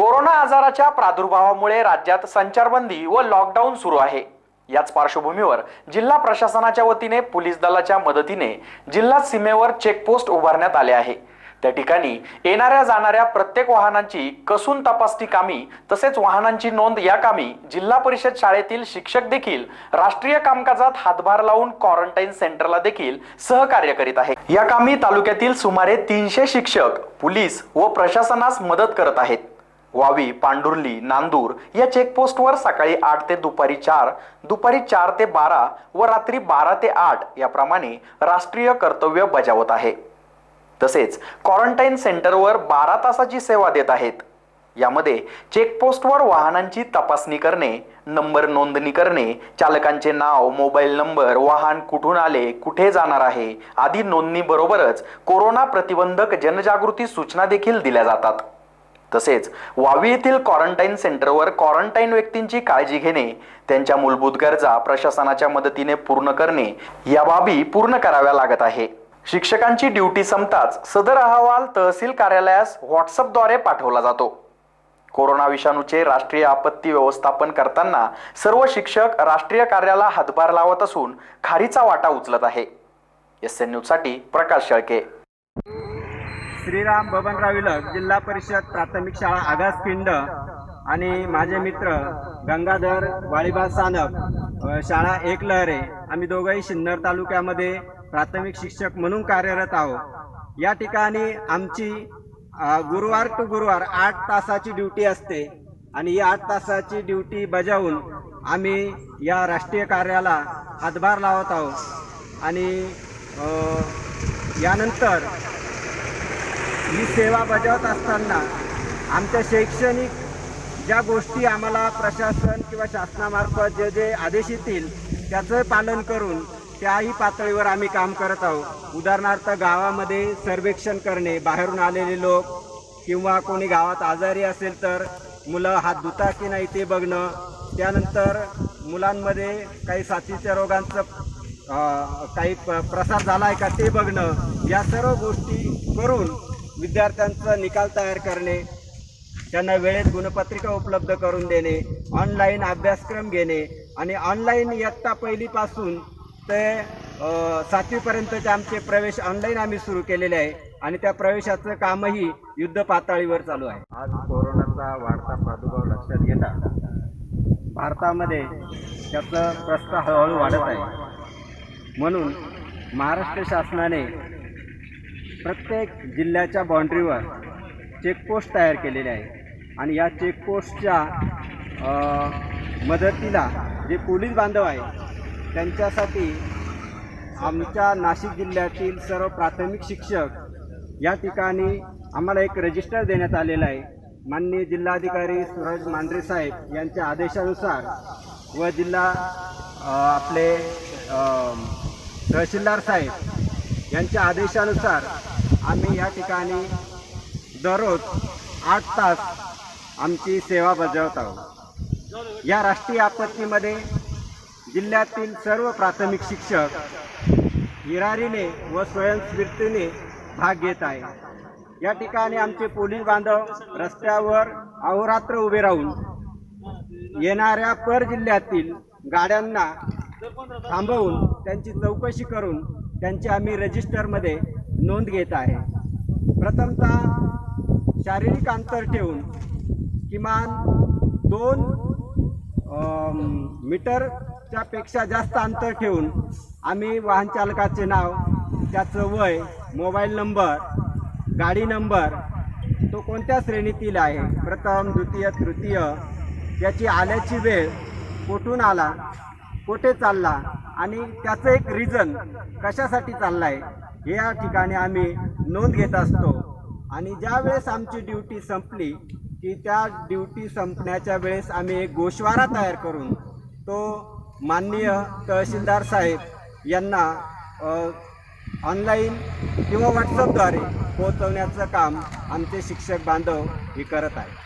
Corona आजाराच्या प्रादुर्भावामुळे राज्यात संचारबंदी व लॉकडाऊन सुरू आहे. याच पार्श्वभूमीवर जिल्हा प्रशासनाच्या वतीने पोलीस दलाच्या मदतीने जिल्हा सीमेवर चेकपोस्ट उभारण्यात आले आहे. त्या ठिकाणी येणाऱ्या जाणाऱ्या प्रत्येक वाहनांची कसून तपासणी कामी तसेच वाहनांची नोंद या कामी जिल्हा परिषद शाळेतील शिक्षक देखील राष्ट्रीय कामकाजात हातभार लावून क्वारंटाईन सेंटरला देखील सहकार्य करीत आहे या कामी तालुक्यातील सुमारे तीनशे शिक्षक पोलीस व प्रशासनास मदत करत आहेत. वावी पांडुर्ली नांदूर या चेकपोस्टवर सकाळी आठ ते दुपारी चार दुपारी चार ते बारा व रात्री बारा ते आठ याप्रमाणे राष्ट्रीय कर्तव्य बजावत आहे. तसेच क्वारंटाईन सेंटरवर बारा तासाची सेवा देत आहेत. यामध्ये चेकपोस्टवर वाहनांची तपासणी करणे नंबर नोंदणी करणे चालकांचे नाव मोबाईल नंबर वाहन कुठून आले कुठे जाणार आहे आदी नोंदणीबरोबरच कोरोना प्रतिबंधक जनजागृती सूचना देखील दिल्या जातात. तसेच वावी येथील क्वारंटाईन सेंटरवर क्वारंटाईन व्यक्तींची काळजी घेणे त्यांच्या मूलभूत गरजा प्रशासनाच्या मदतीने पूर्ण करणे या बाबी पूर्ण कराव्या लागत आहे. शिक्षकांची ड्युटी संपताच सदर अहवाल तहसील कार्यालयास व्हॉट्सअपद्वारे पाठवला जातो. कोरोना विषाणूचे राष्ट्रीय आपत्ती व्यवस्थापन करताना सर्व शिक्षक राष्ट्रीय कार्याला हातभार लावत असून खारीचा वाटा उचलत आहे. एस एन न्यूजसाठी प्रकाश शेळके. श्रीराम बबनराव विलक जिल्हा परिषद प्राथमिक शाळा आगासखिंड आणि माझे मित्र गंगाधर वाळीबा सानप शाळा एक लहरे. आम्ही दोघंही सिन्नर तालुक्यामध्ये प्राथमिक शिक्षक म्हणून कार्यरत आहोत. या ठिकाणी आमची गुरुवार टू गुरुवार आठ तासाची ड्युटी असते आणि ही आठ तासाची ड्युटी बजावून आम्ही या राष्ट्रीय कार्याला हातभार लावत आहोत. आणि यानंतर ही सेवा बजावत असताना आमच्या शैक्षणिक ज्या गोष्टी आम्हाला प्रशासन किंवा शासनामार्फत जे जे आदेश येतील त्याचं पालन करून त्याही पातळीवर आम्ही काम करत आहोत. उदाहरणार्थ गावामध्ये सर्वेक्षण करणे बाहेरून आलेले लोक किंवा कोणी गावात आजारी असेल तर मुलं हात धुता की नाही ते बघणं त्यानंतर मुलांमध्ये काही साथीच्या रोगांचं काही प- प्रसार झाला आहे का ते बघणं या सर्व गोष्टी करून विद्यार्थ्यांचा निकाल तयार करणे त्यांना वेळेत गुणपत्रिका उपलब्ध करून देणे ऑनलाईन अभ्यासक्रम घेणे आणि ऑनलाईन इयत्ता पहिलीपासून ते सातवीपर्यंतचे आमचे प्रवेश ऑनलाईन आम्ही सुरू केलेले आहे आणि त्या प्रवेशाचं कामही युद्ध पातळीवर चालू आहे. आज कोरोनाचा वाढता प्रादुर्भाव लक्षात घेता भारतामध्ये त्याचं प्रस्ताव हळूहळू वाढत आहे. म्हणून महाराष्ट्र शासनाने प्रत्येक जिल्ह्याच्या बाँड्रीवर चेकपोस्ट तयार केलेले आहे. आणि या चेकपोस्टच्या मदतीला जे पोलीस बांधव आहे त्यांच्यासाठी आमच्या नाशिक जिल्ह्यातील सर्व प्राथमिक शिक्षक या ठिकाणी आम्हाला एक रजिस्टर देण्यात आलेलं आहे. माननीय जिल्हाधिकारी सुरज मांढरे साहेब यांच्या आदेशानुसार व जिल्हा आपले तहसीलदार साहेब यांच्या आदेशानुसार आम्ही या ठिकाणी दररोज आठ तास आमची सेवा बजावत आहोत. या राष्ट्रीय आपत्तीमध्ये जिल्ह्यातील सर्व प्राथमिक शिक्षक हिरारीने व स्वयंस्फूर्तीने भाग घेत आहे या ठिकाणी आमचे पोलीस बांधव रस्त्यावर अहोरात्र उभे राहून येणाऱ्या पर जिल्ह्यातील गाड्यांना थांबवून त्यांची चौकशी करून त्यांची आम्ही रजिस्टरमध्ये नोंद घेत आहे. प्रथमतः शारीरिक अंतर ठेवून किमान दोन मीटरच्या पेक्षा जास्त अंतर ठेवून आम्ही वाहन चालकाचे नाव त्याचं वय मोबाईल नंबर गाडी नंबर तो कोणत्या श्रेणीतील आहे प्रथम द्वितीय तृतीय याची आल्याची वेळ कुठून आला कुठे चालला आणि त्याचं एक रिझन कशासाठी चाललं आहे या ठिकाणी आम्ही नोंद घेत असतो. आणि ज्या वेळेस आमची ड्युटी संपली की त्या ड्युटी संपण्याच्या वेळेस आम्ही एक गोशवारा तयार करून तो माननीय तहसीलदार साहेब यांना ऑनलाईन किंवा व्हॉट्सअपद्वारे पोहोचवण्याचं काम आमचे शिक्षक बांधव हे करत आहे